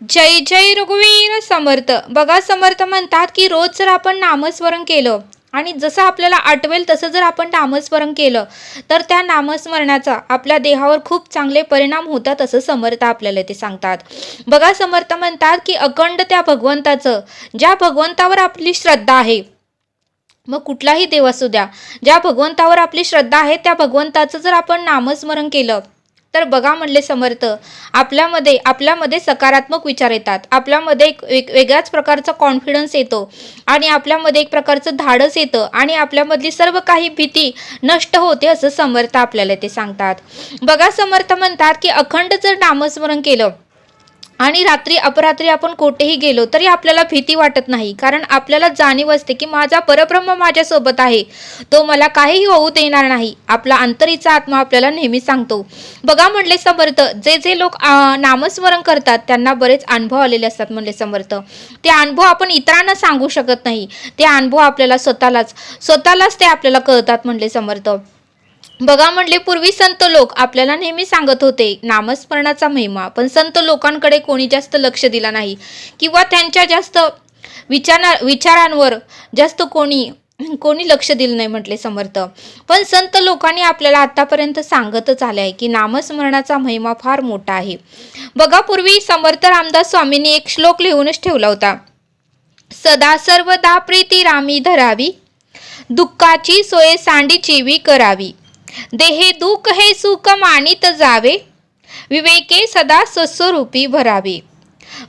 जय जय रघुवीर समर्थ. बघा समर्थ म्हणतात की रोज जर आपण नामस्मरण केलं आणि जसं आपल्याला आठवेल तसं जर आपण नामस्मरण केलं तर त्या नामस्मरणाचा आपल्या देहावर खूप चांगले परिणाम होतात असं समर्थ आपल्याला ते सांगतात. बघा समर्थ म्हणतात की अखंड त्या भगवंताचं ज्या भगवंतावर आपली श्रद्धा आहे मग कुठलाही देव असू द्या ज्या भगवंतावर आपली श्रद्धा आहे त्या भगवंताचं जर आपण नामस्मरण केलं तर बघा म्हणले समर्थ आपल्यामध्ये आपल्यामध्ये सकारात्मक विचार येतात. आपल्यामध्ये एक वेग वेगळ्याच प्रकारचा कॉन्फिडन्स येतो आणि आपल्यामध्ये एक प्रकारचं धाडस येतं आणि आपल्यामधली सर्व काही भीती नष्ट होते असं समर्थ आपल्याला ते सांगतात. बघा समर्थ म्हणतात की अखंड जर नामस्मरण केलं आणि रात्री अपरात्री आपण कोठेही गेलो तरी आपल्याला भीती वाटत नाही. कारण आपल्याला जाणीव असते की माझा परब्रह्म माझ्यासोबत आहे. तो मला काहीही होऊ देणार नाही. आपला अंतरीचा आत्मा आपल्याला नेहमी सांगतो. बघा म्हणले समर्थ जे जे लोक नामस्मरण करतात त्यांना बरेच अनुभव आलेले असतात म्हणले समर्थ. ते अनुभव आपण इतरांना सांगू शकत नाही. ते अनुभव आपल्याला स्वतःलाच स्वतःलाच ते आपल्याला कळतात म्हणले समर्थ. बघा म्हणले पूर्वी संत लोक आपल्याला नेहमी सांगत होते नामस्मरणाचा महिमा पण संत लोकांकडे कोणी जास्त लक्ष दिला नाही. किंवा त्यांच्या जास्त विचार विचारांवर जास्त कोणी कोणी लक्ष दिलं नाही म्हटले समर्थ. पण संत लोकांनी आपल्याला आतापर्यंत सांगतच आले आहे की नामस्मरणाचा महिमा फार मोठा आहे. बघा पूर्वी समर्थ रामदास स्वामींनी एक श्लोक लिहूनच ठेवला होता. सदा सर्वदा प्रीती रामी धरावी दुःखाची सोय सांडीची वी करावी. देहे दुःख हे सुख मानित जावे. विवेके सदा सस्वरूपी भरावे.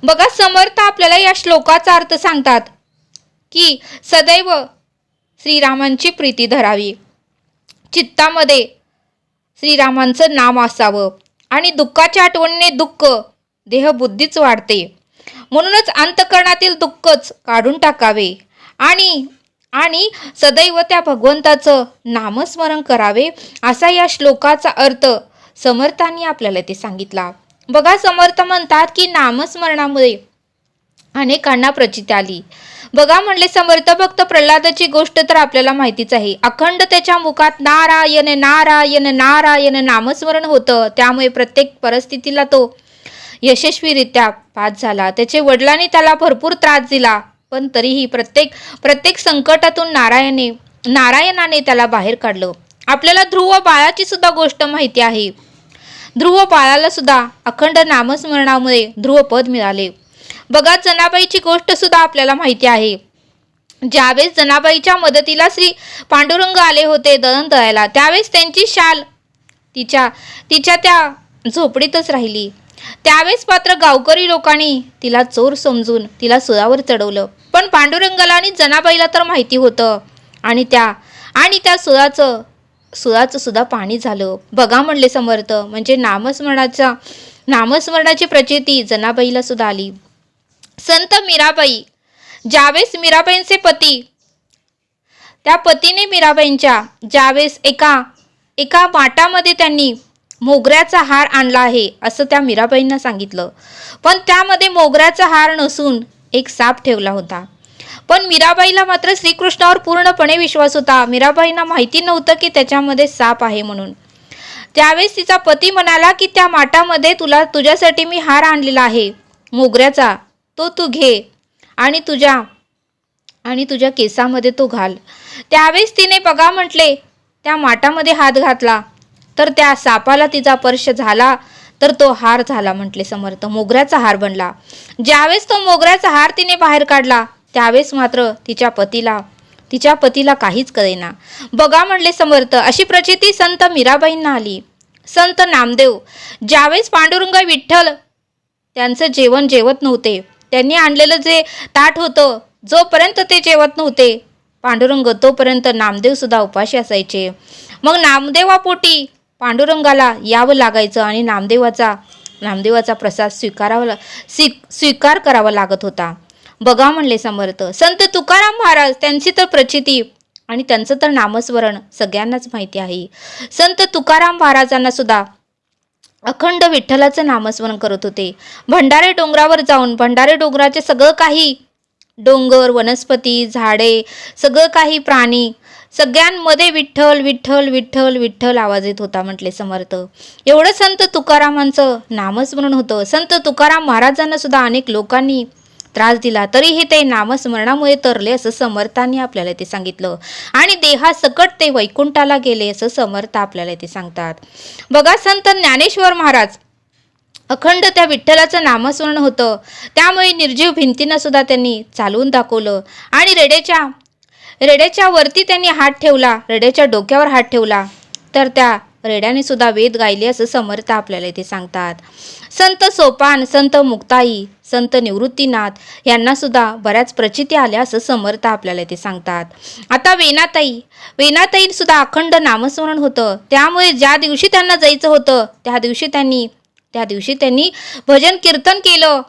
बघा समर्थ आपल्याला या श्लोकाचा अर्थ सांगतात की सदैव श्रीरामांची प्रीती धरावी. चित्तामध्ये श्रीरामांचं नाम असावं आणि दुःखाच्या आठवणीने दुःख देहबुद्धीच वाढते. म्हणूनच अंतकरणातील दुःखच काढून टाकावे आणि आणि सदैव त्या भगवंताचं नामस्मरण करावे असा या श्लोकाचा अर्थ समर्थांनी आपल्याला ते सांगितला. बघा समर्थ म्हणतात की नामस्मरणामुळे अनेकांना प्रचिती आली. बघा म्हणले समर्थ भक्त प्रल्हादाची गोष्ट तर आपल्याला माहितीच आहे. अखंड त्याच्या मुखात नारायण नारायण नारायण नामस्मरण होतं. त्यामुळे प्रत्येक परिस्थितीला तो यशस्वीरित्या पास झाला. त्याचे वडिलांनी त्याला भरपूर त्रास दिला. पण तरीही प्रत्येक प्रत्येक संकटातून नारायणे नारायणाने त्याला बाहेर काढलं. आपल्याला ध्रुव बाळाची सुद्धा गोष्ट माहिती आहे. ध्रुव बाळाला सुद्धा अखंड नामस्मरणामुळे ध्रुवपद मिळाले. बघा जनाबाईची गोष्ट सुद्धा आपल्याला माहिती आहे. ज्यावेळेस जनाबाईच्या मदतीला श्री पांडुरंग आले होते दळण दळायला त्यावेळेस त्यांची शाल तिच्या तिच्या त्या झोपडीतच राहिली. त्यावेळेस मात्र गावकरी लोकांनी तिला चोर समजून तिला सुरावर चढवलं. पण पांडुरंगाला आणि जनाबाईला तर माहिती होतं. आणि त्या आणि त्या सुराचं सुराचं सुद्धा पाणी झालं. बघा म्हणले समर्थ म्हणजे नामस्मरणाचा नामस्मरणाची प्रचिती जनाबाईला सुद्धा आली. संत मीराबाई ज्यावेळेस मीराबाईंचे पती त्या पतीने मीराबाईंच्या ज्यावेळेस एका एका माटामध्ये त्यांनी मोगऱ्याचा हार आणला आहे असं त्या मीराबाईंना सांगितलं. पण त्यामध्ये मोगऱ्याचा हार नसून एक साप ठेवला होता. पण मीराबाईला मात्र श्रीकृष्णावर पूर्णपणे विश्वास होता. मीराबाईंना माहिती नव्हतं की त्याच्यामध्ये साप आहे म्हणून. त्यावेळेस तिचा पती म्हणाला की त्या माटामध्ये तुला तुझ्यासाठी मी हार आणलेला आहे. मोगऱ्याचा तो तू घे. आणि तुझ्या आणि तुझ्या केसामध्ये तो घाल. त्यावेळेस तिने बघा म्हटले त्या माटामध्ये हात घातला. तर त्या सापाला तिचा स्पर्श झाला. तर तो हार झाला म्हटले समर्थ. मोगऱ्याचा हार बनला. ज्यावेळेस तो मोगऱ्याचा हार तिने बाहेर काढला त्यावेळेस मात्र तिच्या पतीला तिच्या पतीला काहीच कळेना. बघा म्हणले समर्थ अशी प्रचिती संत मीराबाईंना आली. संत नामदेव ज्यावेळेस पांडुरंग विठ्ठल त्यांचं जेवण जेवत नव्हते त्यांनी आणलेलं जे ताट होतं जोपर्यंत ते जेवत नव्हते पांडुरंग तोपर्यंत नामदेव सुद्धा उपाशी असायचे. मग नामदेवापोटी पांडुरंगाला यावं लागायचं आणि नामदेवाचा नामदेवाचा प्रसाद स्वीकारावा स्वी स्वीकार करावा लागत होता. बघा म्हणले समर्थ संत तुकाराम महाराज त्यांची तर प्रचिती आणि त्यांचं तर नामस्मरण सगळ्यांनाच माहिती आहे. संत तुकाराम महाराजांना सुद्धा अखंड विठ्ठलाचं नामस्मरण करत होते. भंडारे डोंगरावर जाऊन भंडारे डोंगराचे सगळं काही डोंगर वनस्पती झाडे सगळं काही प्राणी सगळ्यांमध्ये विठ्ठल विठ्ठल विठ्ठल विठ्ठल आवाज येत होता म्हटले समर्थ. एवढं संत तुकारामांचं नामस्मरण होतं. संत तुकाराम महाराजांना सुद्धा अनेक लोकांनी त्रास दिला. तरीही ते नामस्मरणामुळे तरले असं समर्थांनी आपल्याला ते सांगितलं. आणि देहासकट ते वैकुंठाला गेले असं समर्थ आपल्याला ते सांगतात. बघा संत ज्ञानेश्वर महाराज अखंड त्या विठ्ठलाचं नामस्मरण होतं. त्यामुळे निर्जीव भिंतींना सुद्धा त्यांनी चालवून दाखवलं. आणि रेड्याच्या रेड्याच्या वरती त्यांनी हात ठेवला. रेड्याच्या डोक्यावर हात ठेवला. तर त्या रेड्याने सुद्धा वेद गायले असं समर्थ आपल्याला इथे सांगतात. संत सोपान संत मुक्ताई संत निवृत्तीनाथ यांना सुद्धा बऱ्याच प्रचिती आल्या असं समर्थ आपल्याला इथे सांगतात. आता वेनाताई. वेनाताई सुद्धा अखंड नामस्मरण होतं. त्यामुळे ज्या दिवशी त्यांना जायचं होतं त्या दिवशी त्यांनी त्या दिवशी त्यांनी भजन कीर्तन केलं.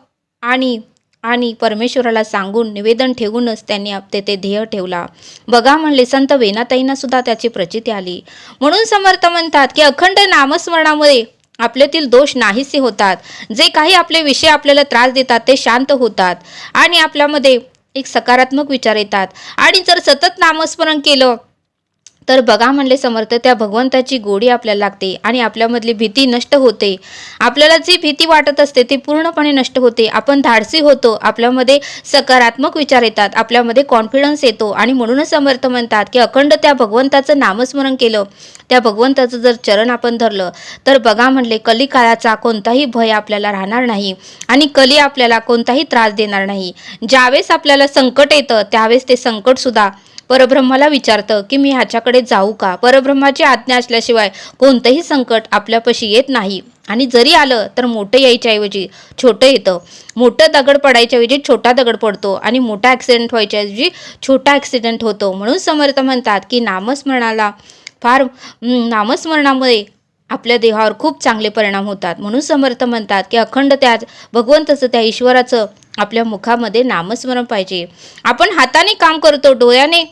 आणि आणि परमेश्वराला सांगून निवेदन ठेवूनच त्यांनी आप- तेथे ध्येय ठेवला. बघा म्हणले संत वेनाताईंना सुद्धा त्याची प्रचिती आली. म्हणून समर्थ म्हणतात की अखंड नामस्मरणामुळे आपल्यातील दोष नाहीसे होतात. जे काही आपले विषय आपल्याला त्रास देतात ते शांत होतात आणि आपल्यामध्ये एक सकारात्मक विचार येतात. आणि जर सतत नामस्मरण केलं तर बघा म्हणले समर्थ त्या भगवंताची गोडी आपल्याला लागते आणि आपल्यामधली भीती नष्ट होते. आपल्याला जी भीती वाटत असते ती पूर्णपणे नष्ट होते. आपण धाडसी होतो आपल्यामध्ये सकारात्मक विचार येतात आपल्यामध्ये कॉन्फिडन्स येतो आणि म्हणूनच समर्थ म्हणतात की अखंड त्या भगवंताचं नामस्मरण केलं. त्या भगवंताचं जर चरण आपण धरलं तर बघा म्हणले कलिकाळाचा कोणताही भय आपल्याला राहणार नाही आणि कली आपल्याला कोणताही त्रास देणार नाही. ज्यावेळेस आपल्याला संकट येतं त्यावेळेस ते संकटसुद्धा परब्रह्माला विचारतं की मी ह्याच्याकडे जाऊ का? परब्रह्माची आज्ञा असल्याशिवाय कोणतंही संकट आपल्यापाशी येत नाही. आणि जरी आलं तर मोठं यायच्याऐवजी छोटं येतं. मोठं दगड पडायच्याऐवजी छोटा दगड पडतो आणि मोठा ॲक्सिडेंट व्हायच्याऐवजी छोटा ॲक्सिडेंट होतो. म्हणून समर्थ म्हणतात की नामस्मरणाला फार नामस्मरणामुळे आपल्या देहावर खूप चांगले परिणाम होतात. म्हणून समर्थ म्हणतात की अखंड त्या भगवंताचं त्या ईश्वराचं आपल्या मुखामध्ये नामस्मरण पाहिजे. आपण हाताने काम करतो डोळ्याने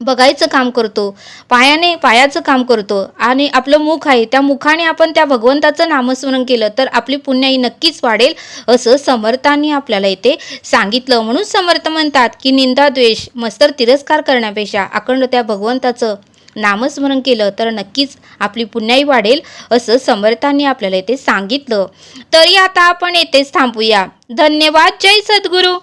बघायचं काम करतो पायाने पायाचं काम करतो आणि आपलं मुख आहे त्या मुखाने आपण त्या भगवंताचं नामस्मरण केलं तर आपली पुण्याई नक्कीच वाढेल असं समर्थांनी आपल्याला इथे सांगितलं. म्हणून समर्थ म्हणतात की निंदा द्वेष मस्तर तिरस्कार करण्यापेक्षा अखंड त्या भगवंताचं नामस्मरण केलं तर नक्कीच आपली पुण्याई वाढेल असं समर्थांनी आपल्याला इथे सांगितलं. तरी आता आपण येथेच थांबूया. धन्यवाद. जय सद्गुरू.